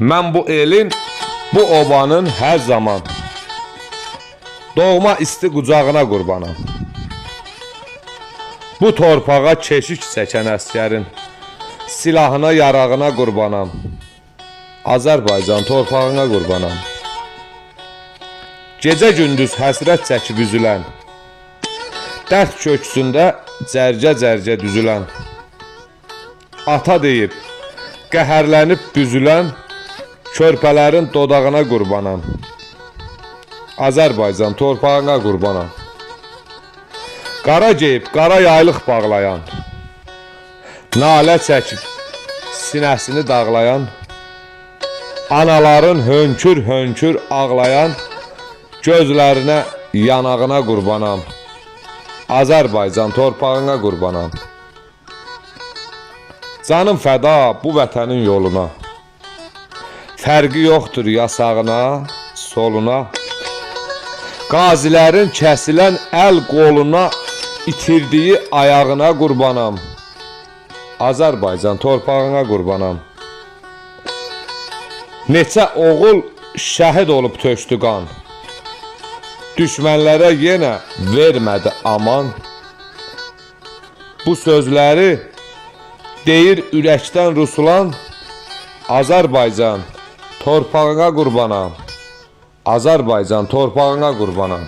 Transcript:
Mən bu elin, bu obanın hər zaman doğma isti qucağına qurbanam. Bu torpağa keşik çəkən əskərin silahına, yarağına qurbanam. Azərbaycan torpağına qurbanam. Gecə gündüz həsrət çəkib üzülən, dərd köksündə cərgə-cərgə düzülən, ata deyib, qəhərlənib büzülən, körpələrin dodağına qurbanam. Azərbaycan torpağına qurbanam. Qara geyib, qara yaylıq bağlayan, nalə çəkib, sinəsini dağlayan, anaların hönkür-hönkür ağlayan, gözlərinə, yanağına qurbanam. Azərbaycan torpağına qurbanam. Canım fəda bu vətənin yoluna. Fərqi yoxdur yasağına, soluna. Qazilərin kəsilən əl qoluna itirdiyi ayağına qurbanam. Azərbaycan torpağına qurbanam. Neçə oğul şəhid olub tökdü qan. Düşmənlərə yenə vermədi aman. Bu sözləri deyir ürəkdən Ruslan Azərbaycan torpağına qurbanam. Azərbaycan torpağına qurbanam.